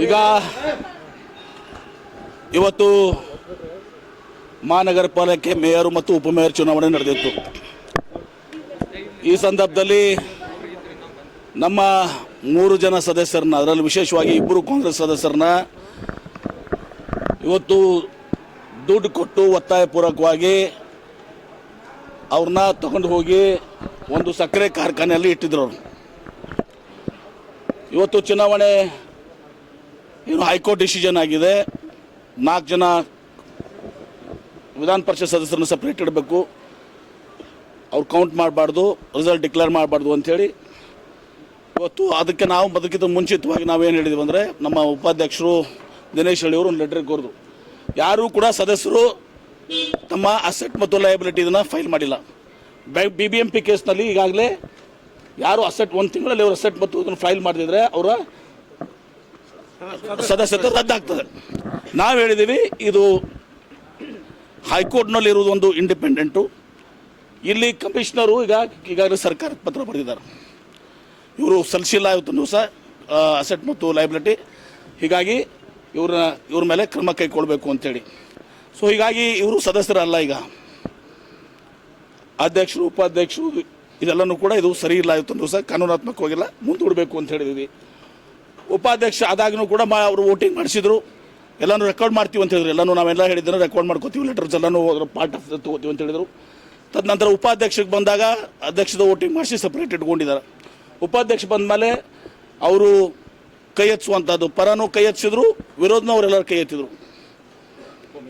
ಈಗ ಇವತ್ತು ಮಹಾನಗರ ಪಾಲಿಕೆ ಮೇಯರ್ ಮತ್ತು ಉಪಮೇಯರ್ ಚುನಾವಣೆ ನಡೆದಿತ್ತು. ಈ ಸಂದರ್ಭದಲ್ಲಿ ನಮ್ಮ ಮೂರು ಜನ ಸದಸ್ಯರನ್ನ, ಅದರಲ್ಲಿ ವಿಶೇಷವಾಗಿ ಇಬ್ಬರು ಕಾಂಗ್ರೆಸ್ ಸದಸ್ಯರನ್ನ ಇವತ್ತು ದುಡ್ಡು ಕೊಟ್ಟು ಒತ್ತಾಯಪೂರ್ವಕವಾಗಿ ಅವ್ರನ್ನ ತಗೊಂಡು ಹೋಗಿ ಒಂದು ಸಕ್ಕರೆ ಕಾರ್ಖಾನೆಯಲ್ಲಿ ಇಟ್ಟಿದ್ರು ಅವರು. ಇವತ್ತು ಚುನಾವಣೆ ಏನು ಹೈಕೋರ್ಟ್ ಡಿಸಿಷನ್ ಆಗಿದೆ. ನಾಲ್ಕು ಜನ ವಿಧಾನ ಪರಿಷತ್ ಸದಸ್ಯರನ್ನು ಸಪ್ರೇಟ್ ಇಡಬೇಕು. ಅವ್ರು ಕೌಂಟ್ ಮಾಡಬಾರ್ದು ರಿಸಲ್ಟ್ ಡಿಕ್ಲೇರ್ ಮಾಡಬಾರ್ದು ಅಂಥೇಳಿ. ಇವತ್ತು ಅದಕ್ಕೆ ನಾವು ಬದುಕಿದ ಮುಂಚಿತವಾಗಿ ನಾವೇನು ಹೇಳಿದ್ವಿ ಅಂದರೆ, ನಮ್ಮ ಉಪಾಧ್ಯಕ್ಷರು ದಿನೇಶ್ ಹಳ್ಳಿ ಅವರು ಒಂದು ಲೆಟ್ರಿಗೆ ಕೋರಿದ್ರು ಯಾರೂ ಕೂಡ ಸದಸ್ಯರು ತಮ್ಮ ಅಸೆಟ್ ಮತ್ತು ಲಯಬಿಲಿಟಿ ಇದನ್ನು ಫೈಲ್ ಮಾಡಿಲ್ಲ. ಬಿ ಬಿ ಎಂ ಪಿ ಕೇಸ್ನಲ್ಲಿ ಈಗಾಗಲೇ ಯಾರು ಅಸೆಟ್ ಒಂದು ತಿಂಗಳಲ್ಲಿ ಅವರು ಅಸೆಟ್ ಮತ್ತು ಇದನ್ನು ಫೈಲ್ ಮಾಡಿದ್ರೆ ಅವರ ಸದಸ್ಯತ್ವ ರದ್ದಾಗ್ತದೆ. ನಾವು ಹೇಳಿದ್ದೀವಿ ಇದು ಹೈಕೋರ್ಟ್ನಲ್ಲಿ ಇರುವುದು ಒಂದು ಇಂಡಿಪೆಂಡೆಂಟು. ಇಲ್ಲಿ ಕಮಿಷನರು ಈಗ ಈಗಾಗಲೇ ಸರ್ಕಾರಕ್ಕೆ ಪತ್ರ ಬರೆದಿದ್ದಾರೆ. ಇವರು ಸಲ್ಲಿಸಿಲ್ಲ ಇವತ್ತು ದಿವಸ ಅಸೆಟ್ ಮತ್ತು ಲೈಬಿಲಿಟಿ ಹೀಗಾಗಿ ಇವ್ರನ್ನ, ಇವ್ರ ಮೇಲೆ ಕ್ರಮ ಕೈಗೊಳ್ಬೇಕು ಅಂತೇಳಿ. ಸೊ ಹೀಗಾಗಿ ಇವರು ಸದಸ್ಯರಲ್ಲ ಈಗ. ಅಧ್ಯಕ್ಷರು, ಉಪಾಧ್ಯಕ್ಷರು, ಇದೆಲ್ಲನೂ ಕೂಡ ಇದು ಸರಿ ಇಲ್ಲ ಇವತ್ತು ದಿವಸ, ಕಾನೂನಾತ್ಮಕವಾಗಿಲ್ಲ, ಮುಂದೂಡಬೇಕು ಅಂತ ಹೇಳಿದ್ವಿ. ಉಪಾಧ್ಯಕ್ಷ ಆದಾಗ್ನೂ ಕೂಡ ಮಾ ಅವರು ವೋಟಿಂಗ್ ಮಾಡಿಸಿದ್ರು. ಎಲ್ಲನೂ ರೆಕಾರ್ಡ್ ಮಾಡ್ತೀವಿ ಅಂತ ಹೇಳಿದ್ರು. ಎಲ್ಲನೂ ನಾವೆಲ್ಲ ಹೇಳಿದ್ರೆ ರೆಕಾರ್ಡ್ ಮಾಡ್ಕೋತೀವಿ ಲೆಟರ್ಸ್ ಎಲ್ಲನೂ ಅದರ ಪಾರ್ಟ್ ಆಫ್ ತಗೋತೀವಿ ಅಂತ ಹೇಳಿದರು. ತದನಂತರ ಉಪಾಧ್ಯಕ್ಷಕ್ಕೆ ಬಂದಾಗ ಅಧ್ಯಕ್ಷದ ವೋಟಿಂಗ್ ಮಾಡಿಸಿ ಸಪ್ರೇಟ್ ಇಟ್ಕೊಂಡಿದ್ದಾರೆ. ಉಪಾಧ್ಯಕ್ಷ ಬಂದ ಮೇಲೆ ಅವರು ಕೈ ಹಚ್ಚುವಂಥದ್ದು ಪರನೂ ಕೈ ಎತ್ತಿಸಿದ್ರು ವಿರೋಧನೂ ಅವರೆಲ್ಲರೂ ಕೈ ಎತ್ತಿದ್ರು.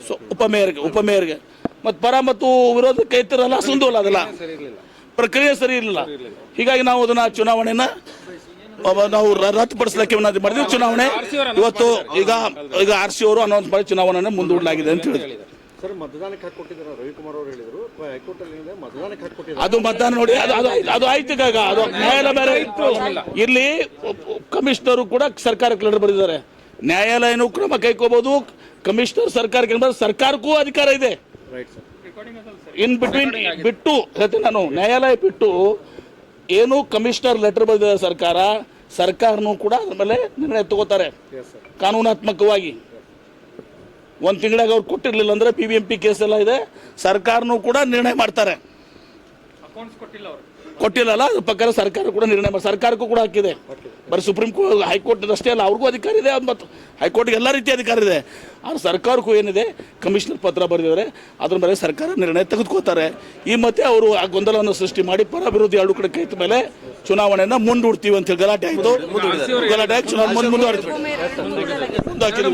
ಸೊ ಉಪಮೇಯರ್ಗೆ ಉಪಮೇಯರ್ಗೆ ಮತ್ತು ಪರ ಮತ್ತು ವಿರೋಧ ಕೈ ಎತ್ತಿರಲ್ಲ ಸುಂದು ಅಲ್ಲ ಅದಲ್ಲ. ಪ್ರಕ್ರಿಯೆ ಸರಿ ಇರಲಿಲ್ಲ. ಹೀಗಾಗಿ ನಾವು ಅದನ್ನು ಚುನಾವಣೆನ ಅವ ನಾವು ರದ್ದುಪಡಿಸಲಿಕ್ಕೆ ಮಾಡಿದ್ವಿ ಚುನಾವಣೆ ಇವತ್ತು ಈಗ ಈಗ ಆರ್ ಸಿ ಅವರು ಅನೌನ್ಸ್ ಮಾಡಿ ಚುನಾವಣೆ ಮುಂದೂಡಲಾಗಿದೆ ಅಂತ ಹೇಳಿದ್ರು. ಸರ್ ಮತದಾನಕ್ಕೆ ಹಾಕಿ ಕೊಟ್ಟಿದ್ದಾರೆ ರವಿಕುಮಾರ್ ಅವರು ಹೇಳಿದ್ರು. ಹೈಕೋರ್ಟ್ ಅಲ್ಲಿ ಏನಿದೆ ಮತದಾನಕ್ಕೆ ಹಾಕಿ ಕೊಟ್ಟಿದ್ದಾರೆ ಅದು ಮತದಾನ ನೋಡಿ ಅದು ಆಯ್ತು ಈಗ ಅದು ನ್ಯಾಯಾಲಯ ಬೇರೆ ಇತ್ತು ಇಲ್ಲಿ ಕಮಿಷನರು ಕೂಡ ಸರ್ಕಾರಕ್ಕೆ ಲೆಟರ್ ಬರೆದಿದ್ದಾರೆ. ನ್ಯಾಯಾಲಯನೂ ಕ್ರಮ ಕೈಕೋಬಹುದು ಕಮಿಷನರ್ ಸರ್ಕಾರಕ್ಕೆ? ಸರ್ಕಾರಕ್ಕೂ ಅಧಿಕಾರ ಇದೆ. ಇನ್ ಬಿಟ್ವೀನ್ ಬಿಟ್ಟು ಹೇಳ್ತೀನಿ ನಾನು ನ್ಯಾಯಾಲಯ ಬಿಟ್ಟು ಏನು ಕಮಿಷನರ್ ಲೆಟರ್ ಬರೆದಿದೆ ಸರ್ಕಾರ ಸರ್ಕಾರನೂ ಕೂಡ ಅದ್ರ ಮೇಲೆ ನಿರ್ಣಯ ತಗೋತಾರೆ. ಕಾನೂನಾತ್ಮಕವಾಗಿ. ಒಂದು ತಿಂಗಳಾಗ ಅವ್ರು ಕೊಟ್ಟಿರಲಿಲ್ಲ ಅಂದ್ರೆ P B M P case ಎಲ್ಲ ಇದೆ. ಸರ್ಕಾರನೂ ಕೂಡ ನಿರ್ಣಯ ಮಾಡ್ತಾರೆ. ಕೊಟ್ಟಿಲ್ಲಲ್ಲ ಅದ್ರ ಪ್ರಕಾರ ಸರ್ಕಾರ ಕೂಡ ನಿರ್ಣಯ ಮಾಡಿ ಸರ್ಕಾರಕ್ಕೂ ಕೂಡ ಹಾಕಿದೆ. ಬರೀ ಸುಪ್ರೀಂ ಕೋರ್ಟ್ ಹೈಕೋರ್ಟ್ ಅಷ್ಟೇ ಅಲ್ಲ ಅವ್ರಿಗೂ ಅಧಿಕಾರ ಇದೆ ಅದು ಮತ್ತು ಹೈಕೋರ್ಟ್ಗೆ ಎಲ್ಲ ರೀತಿಯ ಅಧಿಕಾರ ಇದೆ. ಆದ್ರೆ ಸರ್ಕಾರಕ್ಕೂ ಏನಿದೆ ಕಮಿಷನರ್ ಪತ್ರ ಬರೆದಿದ್ದಾರೆ ಅದ್ರ ಮೇಲೆ ಸರ್ಕಾರ ನಿರ್ಣಯ ತೆಗೆದುಕೋತಾರೆ. ಈ ಮತ್ತೆ ಅವರು ಆ ಗೊಂದಲವನ್ನು ಸೃಷ್ಟಿ ಮಾಡಿ ಪರ ವಿರೋಧಿ ಎರಡು ಕಡೆ ಕೈತ ಮೇಲೆ ಚುನಾವಣೆಯನ್ನು ಮುಂದೂಡ್ತೀವಿ ಅಂತ ಹೇಳಿ ಗಲಾಟೆ ಆಯಿತು. ಗಲಾಟೆ ಆಗಿ ಚುನಾವಣೆ ಮುಂದೆ ಮುಂದುವರಿತು ಮುಂದೆ ಹಾಕಿದ್ವಿ